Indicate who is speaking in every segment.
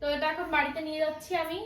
Speaker 1: তো এটা এখন বাড়িতে নিয়ে যাচ্ছি আমি।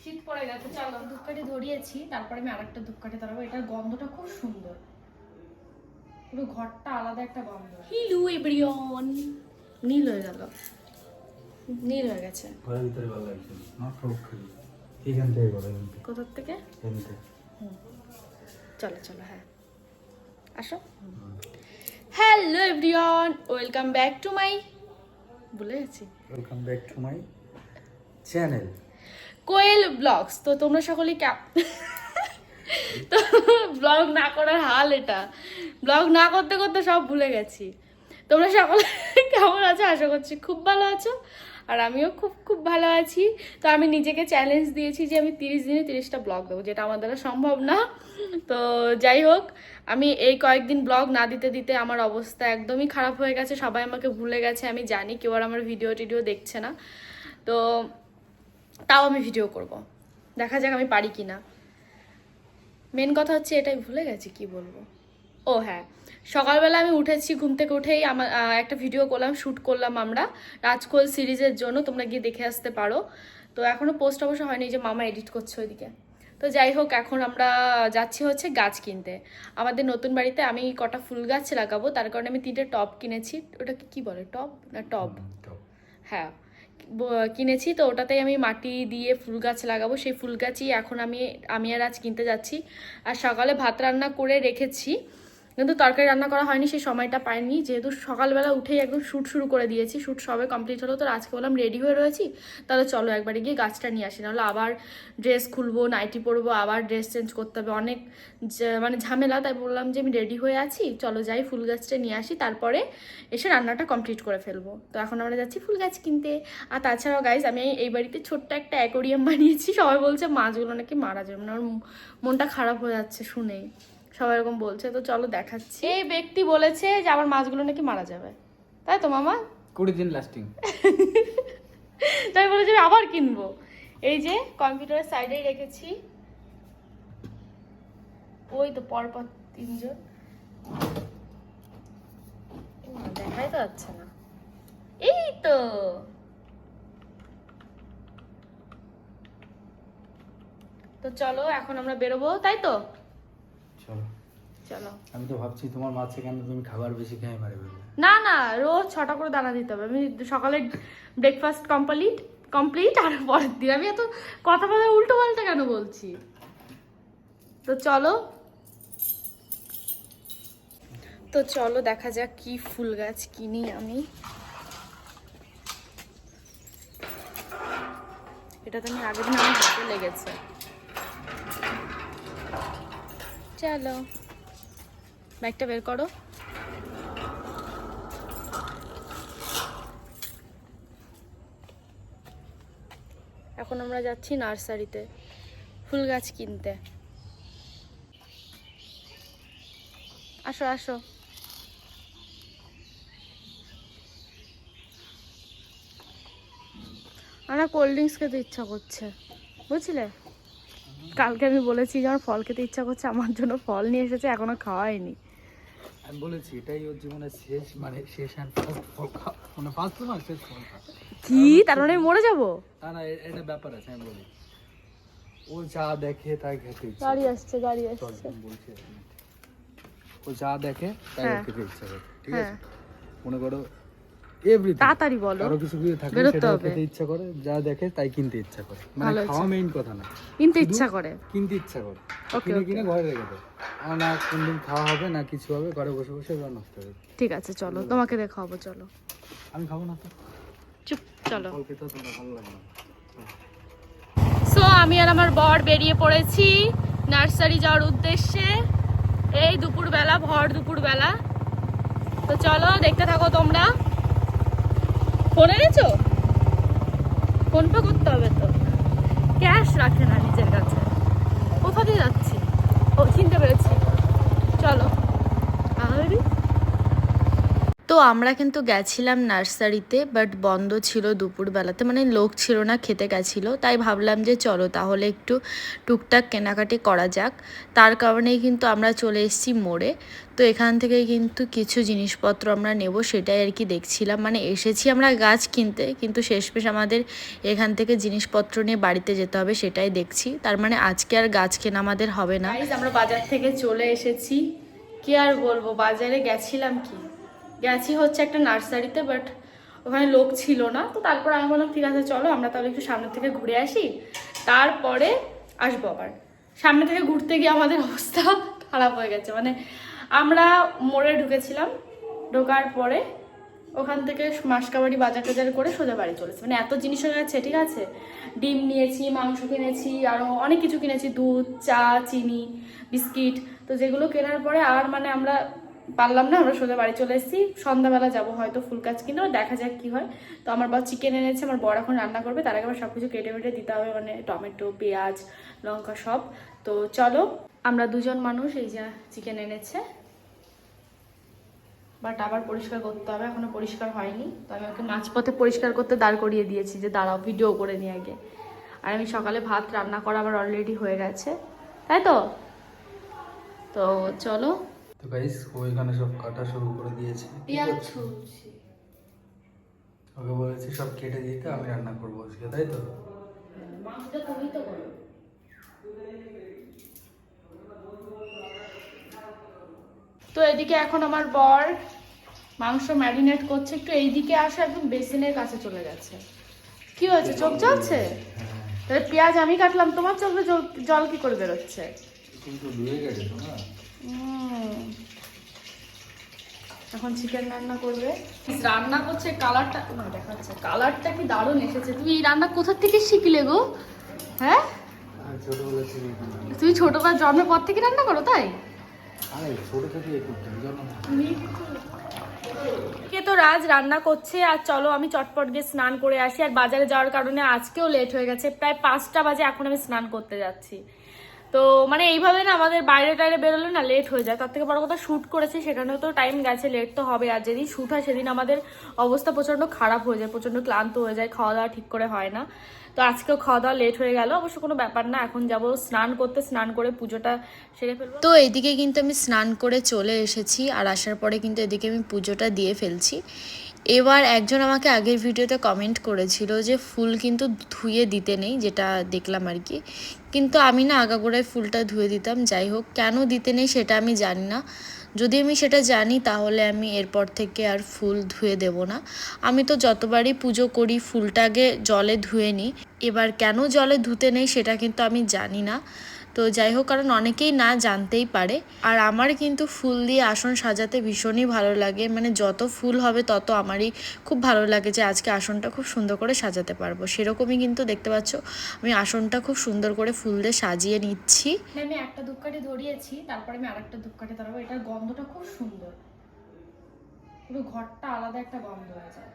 Speaker 1: শীত পড়ে গেছে চলো। ধূপকাঠি ধরিয়েছি তারপরে আমি আরেকটা ধূপকাঠি ধরাবো। এটার গন্ধটা খুব সুন্দর। পুরো ঘরটা আলাদা একটা গন্ধ। হিলু এভরিওন নীল হয়ে গেল। নীল হয়ে গেছে।
Speaker 2: ঘরের ভিতরে ভালো লাগছে না। খালি। এখান থেকে এখান থেকে
Speaker 1: কোথার থেকে?
Speaker 2: এখান থেকে।
Speaker 1: চলো চলো হ্যাঁ। আসো। Hello everyone welcome back to my ভুলে গেছি।
Speaker 2: Welcome back to my channel
Speaker 1: Koel blogs. তো তোমরা ক্যাপ তো ব্লগ না করার হাল এটা। ব্লগ না করতে করতে সব ভুলে গেছি। তোমরা সকলে কেমন আছো? আশা করছি খুব ভালো আছো। আর আমিও খুব খুব ভালো আছি। তো আমি নিজেকে চ্যালেঞ্জ দিয়েছি যে আমি তিরিশ দিনে তিরিশটা ব্লগ দেবো, যেটা আমার দ্বারা সম্ভব না। তো যাই হোক, আমি এই কয়েকদিন ব্লগ না দিতে দিতে আমার অবস্থা একদমই খারাপ হয়ে গেছে। সবাই আমাকে ভুলে গেছে। আমি জানি কেউ আর আমার ভিডিও টিডিও দেখছে না। তো তাও আমি ভিডিও করব। দেখা যাক আমি পারি কি না মেন কথা হচ্ছে এটাই ভুলে গেছি কি বলব? ও হ্যাঁ সকালবেলা আমি উঠেছি ঘুম থেকে উঠেই আমার একটা ভিডিও করলাম শ্যুট করলাম আমরা রাজকোল সিরিজের জন্য তোমরা গিয়ে দেখে আসতে পারো। তো এখনও পোস্ট অবশ্য হয়নি যে মামা এডিট করছে ওইদিকে। তো যাই হোক এখন আমরা যাচ্ছি হচ্ছে গাছ কিনতে। আমাদের নতুন বাড়িতে আমি কটা ফুল গাছ লাগাবো তার কারণে আমি তিনটে টব কিনেছি। ওটাকে কি বলে টপ না টব হ্যাঁ কিনেছি, তো ওটাতেই আমি মাটি দিয়ে ফুল গাছ লাগাবো। সেই ফুল গাছই এখন আমি আমি আর আজ কিনতে যাচ্ছি। আর সকালে ভাত রান্না করে রেখেছি। কিন্তু তরকারি রান্না করা হয়নি, সেই সময়টা পাইনি। যেহেতু সকালবেলা উঠেই একদম শ্যুট শুরু করে দিয়েছি শ্যুট সবে কমপ্লিট হলো, তো আজকে বললাম রেডি হয়ে রয়েছি, তাহলে চলো একবারে গিয়ে গাছটা নিয়ে আসি। নাহলে আবার ড্রেস খুলবো নাইটি পরবো, আবার ড্রেস চেঞ্জ করতে হবে। অনেক মানে ঝামেলা, তাই বললাম যে আমি রেডি হয়ে আছি, চলো যাই ফুল গাছটা নিয়ে আসি, তারপরে এসে রান্নাটা কমপ্লিট করে ফেলব। তো এখন আমরা যাচ্ছি ফুল গাছ কিনতে। আর তাছাড়াও গাইজ আমি এই বাড়িতে ছোট্ট একটা অ্যাকোরিয়াম বানিয়েছি, সবাই বলছে মাছগুলো নাকি মারা যাবে মানে আমার মনটা খারাপ হয়ে যাচ্ছে শুনেই। সবাই এরকম বলছে তো চলো দেখাচ্ছি। এই ব্যক্তি বলেছে যে আমার মাছগুলো নাকি মারা যাবে। তাই তো মামা?
Speaker 2: কুড়ি দিন লাস্টিং
Speaker 1: তাই বলেছে আমি আবার কিনবো। এই যে কম্পিউটারের সাইডেই রেখেছি। ওই তো পরপর তিনজন। দেখাই তো যাচ্ছে না। এই তো। তো চলো এখন আমরা বেরোবো তাই তো?
Speaker 2: চলো। আমি তো ভাবছি তোমার মাছে কেন তুমি খাবার বেশি খেয়ে মারি
Speaker 1: না না রোজ ছটা করে দানা দিতে হবে। আমি সকালে ব্রেকফাস্ট কমপ্লিট কমপ্লিট আর পরের দিন। আমি এত কথা কথা উল্টো পাল্টা কেন বলছি? তো চলো। তো চলো দেখা যাক কি ফুল গাছ কিনি আমি। এটা তো আমি আগের দিন আমার হাতে লেগেছে। চলো। ব্যাগটা বের করো। এখন আমরা যাচ্ছি নার্সারিতে ফুল গাছ কিনতে। আসো আসো। আমার কোল্ড ড্রিঙ্কস খেতে ইচ্ছা করছে। বুঝলে? কালকে আমি বলেছি যে আমার ফল খেতে ইচ্ছা করছে, আমার জন্য ফল নিয়ে এসেছে, এখনও খাওয়াইনি।
Speaker 2: আমি বলেছি এটাই ওর জীবনের শেষ মানে শেষ অ্যান্ড ফার্স্ট ফল মানে ফার্স্ট না শেষ ফল
Speaker 1: কি? তার মানে মরে যাব?
Speaker 2: না না এটা ব্যাপার আছে আমি বলি। ও যা দেখে তাই খেতে
Speaker 1: গাড়ি আসছে গাড়ি আসছে।
Speaker 2: বলছি ও যা দেখে তাই
Speaker 1: হ্যাঁ।
Speaker 2: খেতে ইচ্ছা করে। ঠিক
Speaker 1: হ্যাঁ।
Speaker 2: আছে? মনে করো এভরিথিং
Speaker 1: তাড়াতাড়ি বলো।
Speaker 2: কারও কিছু কিছু থাকলে
Speaker 1: বেরোতে
Speaker 2: খেতে ইচ্ছা করে যা দেখে তাই কিনতে ইচ্ছা করে। মানে
Speaker 1: ভালো
Speaker 2: খাওয়া মেইন কথা না।
Speaker 1: কিনতে ইচ্ছা করে।
Speaker 2: কিনতে ইচ্ছা করে।
Speaker 1: Okay,
Speaker 2: কিনে কিনে ঘরে রেখে দেয় না কোনদিন খাওয়া হবে না কিছু হবে ঘরে বসে বসে এবার নষ্ট হবে
Speaker 1: ঠিক আছে চলো। তোমাকে দেখাবো চলো।
Speaker 2: আমি খাব না তো?
Speaker 1: চুপ চলো।
Speaker 2: ফল খেতে তোমার ভালো লাগে না।
Speaker 1: সো আমি আর আমার বর বেরিয়ে পড়েছি নার্সারি যাওয়ার উদ্দেশ্যে। এই দুপুরবেলা ভর দুপুরবেলা। তো চলো দেখতে থাকো তোমরা। ফোন এনেছো? ফোন করতে হবে তো। ক্যাশ রাখে না নিজের কাছে। কোথা দিয়ে যাচ্ছি ও চিনতে পেরেছি চলো আরে তো তো আমরা কিন্তু গেছিলাম নার্সারিতে বাট বন্ধ ছিল দুপুরবেলাতে। মানে লোক ছিল না, খেতে গেছিল। তাই ভাবলাম যে চলো তাহলে একটু টুকটাক কেনাকাটি করা যাক। তার কারণেই কিন্তু আমরা চলে এসেছি মোড়ে। তো এখান থেকে কিন্তু কিছু জিনিসপত্র আমরা নেব, সেটাই আর কি দেখছিলাম। মানে এসেছি আমরা গাছ কিনতে, কিন্তু শেষমেশ আমাদের এখান থেকে জিনিসপত্র নিয়ে বাড়িতে যেতে হবে, সেটাই দেখছি। তার মানে আজকে আর গাছ কেনা আমাদের হবে না। আমরা বাজার থেকে চলে এসেছি। কি আর বলব, বাজারে গেছিলাম কি? গেছি হচ্ছে একটা নার্সারিতে বাট ওখানে লোক ছিল না। তো তারপর আমি বললাম, ঠিক আছে, চলো, আমরা তাহলে একটু সামনে থেকে ঘুরে আসি। তারপরে আসব আবার। সামনে থেকে ঘুরতে গিয়ে আমাদের অবস্থা খারাপ হয়ে গেছে। মানে আমরা মোড়ে ঢুকেছিলাম, ঢোকার পরে ওখান থেকে মাসকাবাড়ি বাজার টাজার করে সোজা বাড়ি চলেছে। মানে এত জিনিস হয়ে গেছে, ঠিক আছে? ডিম নিয়েছি, মাংস কিনেছি আরও অনেক কিছু কিনেছি, দুধ, চা, চিনি, বিস্কিট। তো যেগুলো কেনার পরে আর মানে আমরা পারলাম না, আমরা সোজা বাড়ি চলে এসেছি। সন্ধ্যাবেলা যাব হয়তো ফুল কাজ কিনে দেখা যাক কি হয়। তো আমার বর চিকেন এনেছে, আমার বর এখন রান্না করবে, তার আগে আবার সব কিছু কেটে কেটে দিতে হবে মানে টমেটো, পেঁয়াজ, লঙ্কা সব। তো চলো, আমরা দুজন মানুষ, এই যে চিকেন এনেছে। বাট আবার পরিষ্কার করতে হবে, এখনও পরিষ্কার হয়নি। তো আমি ওকে মাঝপথে পরিষ্কার করতে দাঁড় করিয়ে দিয়েছি, যে দাঁড়াও ভিডিও করে নিয়ে আগে। আর আমি সকালে ভাত রান্না করা আবার অলরেডি হয়ে গেছে। তাই তো? তো চলো
Speaker 2: তো গাইস ও এখানে সব কাটা শুরু করে দিয়েছে।
Speaker 1: পেঁয়াজ? ছুলছি
Speaker 2: ওকে বলেছি সব কেটে দিতে আমি রান্না করব আজকে তাই তো?
Speaker 1: মাংসটা তুমি তো করো। তো এদিকে এখন আমার বর মাংস ম্যারিনেট করছে একটু এইদিকে আসো একদম বেসিনের কাছে চলে গেছে। কি হয়েছে চোখ জ্বলছে? তাহলে পেঁয়াজ আমি কাটলাম তোমার চোখে জল- জল কি করে বেরোচ্ছে? এখন চিকেন রান্না করবে। রান্না করছে কালারটা না দেখাচ্ছে। কালারটা কি দারুণ এসেছে। তুমি এই রান্না কোথা থেকে শিখলে গো? হ্যাঁ। তুমি ছোটবেলা জন্মের পর থেকে রান্না করো তাই? কে তো রাজ রান্না করছে আর চলো আমি চটপট গিয়ে স্নান করে আসি। আর বাজারে যাওয়ার কারণে আজকেও লেট হয়ে গেছে প্রায় পাঁচটা বাজে এখন আমি স্নান করতে যাচ্ছি। তো মানে এইভাবে না আমাদের বাইরে টাইরে বেরোলে না লেট হয়ে যায়। তার থেকে বড় কথা শ্যুট করেছি, সেখানেও তো টাইম গেছে লেট তো হবে আর যেদিন শ্যুট হয়, সেদিন আমাদের অবস্থা প্রচণ্ড খারাপ হয়ে যায়, প্রচণ্ড ক্লান্ত হয়ে যায় খাওয়া দাওয়া ঠিক করে হয় না। তো আজকেও খাওয়া দাওয়া লেট হয়ে গেল, অবশ্য কোনো ব্যাপার না, এখন যাব স্নান করতে, স্নান করে পুজোটা সেরে ফেলব। তো এইদিকে কিন্তু আমি স্নান করে চলে এসেছি, আর আসার পরে কিন্তু এদিকে আমি পুজোটা দিয়ে ফেলছি। এবার একজন আমাকে আগের ভিডিওতে কমেন্ট করেছিল যে ফুল কিন্তু ধুয়ে দিতে নেই, যেটা দেখলাম আর কি। কিন্তু আমি না আগাগোড়ায় ফুলটা ধুয়ে দিতাম, যাই হোক, কেন দিতে নেই সেটা আমি জানি না। যদি আমি সেটা জানি, তাহলে আমি এরপর থেকে আর ফুল ধুয়ে দেব না। আমি তো যতবারই পুজো করি, ফুলটাকে জলে ধুয়ে নিই। এবার কেন জলে ধুতে নেই সেটা কিন্তু আমি জানি না। তো যাই হোক, কারণ অনেকেই না জানতেই পারে। আর আমার কিন্তু ফুল দিয়ে আসন সাজাতে ভীষণই ভালো লাগে। মানে যত ফুল হবে, তত আমারই খুব ভালো লাগে যে আজকে আসনটা খুব সুন্দর করে সাজাতে পারব। সেরকমই কিন্তু দেখতে পাচ্ছ, আমি আসনটা খুব সুন্দর করে ফুল দিয়ে সাজিয়ে নিচ্ছি। আমি একটা ধূপকাঠি ধরিয়েছি, তারপরে আমি আরেকটা ধূপকাঠি ধরাবো। এটার গন্ধটা খুব সুন্দর। পুরো ঘরটা আলাদা একটা গন্ধ হয়ে যায়।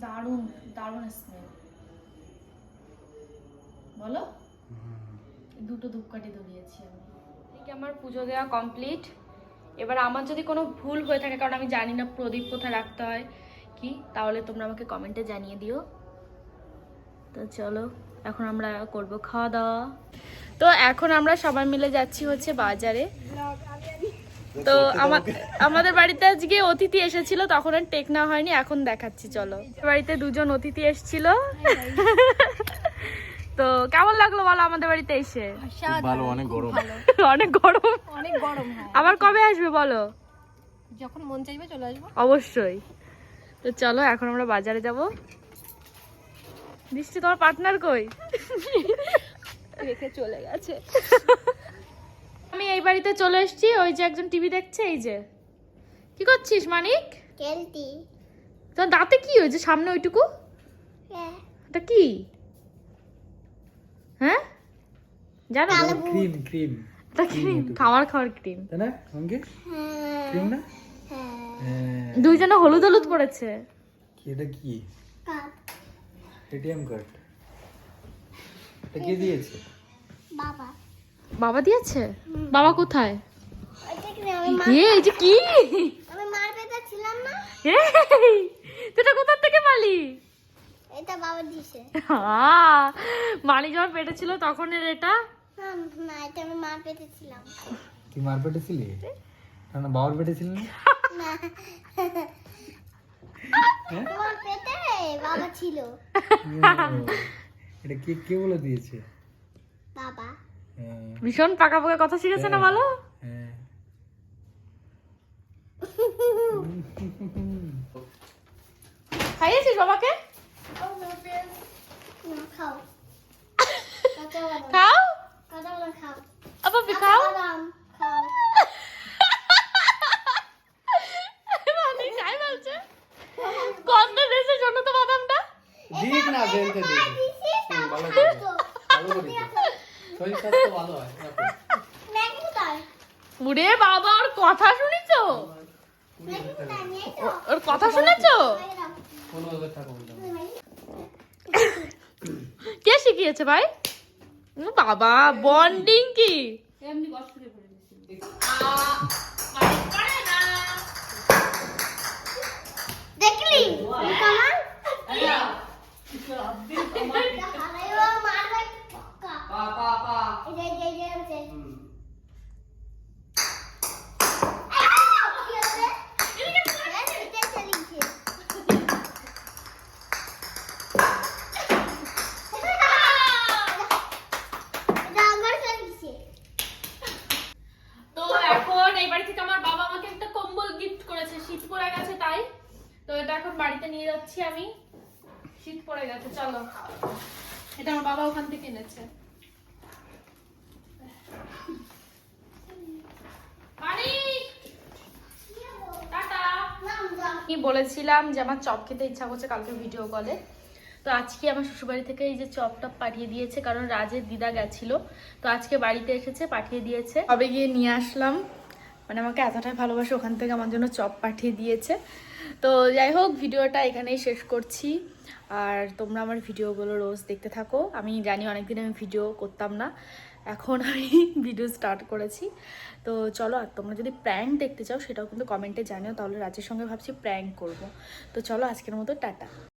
Speaker 1: দারুণ দারুণ স্মেল বলো? দুটো ধূপকাঠি ধরিয়েছি আমি। আমার পুজো দেওয়া কমপ্লিট এবার আমার যদি কোনো ভুল হয়ে থাকে কারণ আমি জানি না প্রদীপ কোথায় রাখতে হয় কি? তাহলে তোমরা আমাকে কমেন্টে জানিয়ে দিও। তো চলো এখন আমরা করব খাওয়া দাওয়া। তো এখন আমরা সবাই মিলে যাচ্ছি হচ্ছে বাজারে। তো আমাদের বাড়িতে আজকে অতিথি এসেছিল তখন আর টেক না হয়নি এখন দেখাচ্ছি চলো। বাড়িতে দুজন অতিথি এসেছিল। তো কেমন লাগল বলো আমাদের বাড়িতে এসে?
Speaker 2: ভালো অনেক গরম।
Speaker 1: অনেক গরম।
Speaker 3: অনেক গরম হয়।
Speaker 1: আবার কবে আসবে বলো?
Speaker 3: যখন মন চাইবে চলে আসব।
Speaker 1: অবশ্যই। তো চলো এখন আমরা বাজারে যাব। বৃষ্টি তোমার পার্টনার কই?
Speaker 3: রেখে চলে গেছে।
Speaker 1: আমি এই বাড়িতে চলে এসেছি ওই যে একজন টিভি দেখছে এই যে। কি করছিস মানিক?
Speaker 4: কেলতি
Speaker 1: তোর দাঁতে কি হয়েছে সামনে ওইটুকু?
Speaker 4: হ্যাঁ।
Speaker 1: এটা কি? হ্যাঁ? জানো?
Speaker 2: Cream cream.
Speaker 1: এটা ক্রিম খাওয়ার খাওয়ার ক্রিম।
Speaker 2: তাই না অঙ্কে
Speaker 4: হ্যাঁ।
Speaker 2: ক্রিম না?
Speaker 4: হ্যাঁ।
Speaker 2: হ্যাঁ।
Speaker 1: দুইজনে হলুদ হলুদ পড়েছে।
Speaker 2: কি এটা কি? ATM card. এটা কে দিয়েছে?
Speaker 4: বাবা।
Speaker 1: বাবা দিয়েছে? বাবা কোথায়? এই যে কি?
Speaker 4: মার
Speaker 1: এটা কোথার থেকে পালি?
Speaker 4: এটা বাবা
Speaker 1: আহ, মানি যখন পেটে ছিল তখন এর এটা?
Speaker 4: না এটা আমি মার পেতে ছিলাম
Speaker 2: তুই মার পেটে ছিলি? না না বাবার পেটে ছিলি না? হ্যাঁ?
Speaker 4: পেটে বাবা ছিল
Speaker 2: এটা কে কে বলে দিয়েছে?
Speaker 4: বাবা।
Speaker 1: ভীষণ পাকা পাকা কথা শিখেছে না বলো?
Speaker 2: হ্যাঁ।
Speaker 1: খাইয়েছিস বাবাকে?
Speaker 4: খাও।
Speaker 1: খাও?
Speaker 4: খাও
Speaker 1: মানে খাই বলছে গন্ধ দিয়েছে জন্য তো বাদামটা
Speaker 2: দিক না বেলতে দিক
Speaker 4: দিছিস না,
Speaker 2: ভালো
Speaker 4: খাও
Speaker 2: করে
Speaker 4: তো।
Speaker 2: ভালো করে দিক। শরীর স্বাস্থ্য ভালো হয় রাখো।
Speaker 4: ম্যাগি কোথায়?
Speaker 1: উরে বাবা ওর কথা শুনেছো
Speaker 4: ম্যাগি কোথায়? নিয়ে এসো।
Speaker 1: ও- ওর কথা শুনেছো। কে শিখিয়েছে ভাই? বাবা বন্ডিং কি?
Speaker 4: দেখলি?
Speaker 1: বাড়িতে নিয়ে যাচ্ছি আমি। শীত পড়ে গেছে, চলো। এটা আমার বাবা ওখান থেকে এনেছে। কি বলেছিলাম যে আমার চপ খেতে ইচ্ছা করছে কালকে ভিডিও কলে তো আজকে আমার শ্বশুরবাড়ি থেকে এই যে চপ টপ পাঠিয়ে দিয়েছে, কারণ রাজের দিদা গেছিল। তো আজকে বাড়িতে এসেছে, পাঠিয়ে দিয়েছে। কবে গিয়ে নিয়ে আসলাম? মানে আমাকে এতটাই ভালোবাসে ওখান থেকে আমার জন্য চপ পাঠিয়ে দিয়েছে। তো যাই হোক, ভিডিওটা এখানেই শেষ করছি। আর তোমরা আমার ভিডিওগুলো রোজ দেখতে থাকো। আমি জানি অনেকদিন আমি ভিডিও করতাম না। এখন আমি ভিডিও স্টার্ট করেছি। তো চলো, আর তোমরা যদি প্র্যাঙ্ক দেখতে চাও, সেটাও কিন্তু কমেন্টে জানিও। তাহলে রাজের সঙ্গে ভাবছি প্র্যাঙ্ক করব। তো চলো, আজকের মতো টাটা।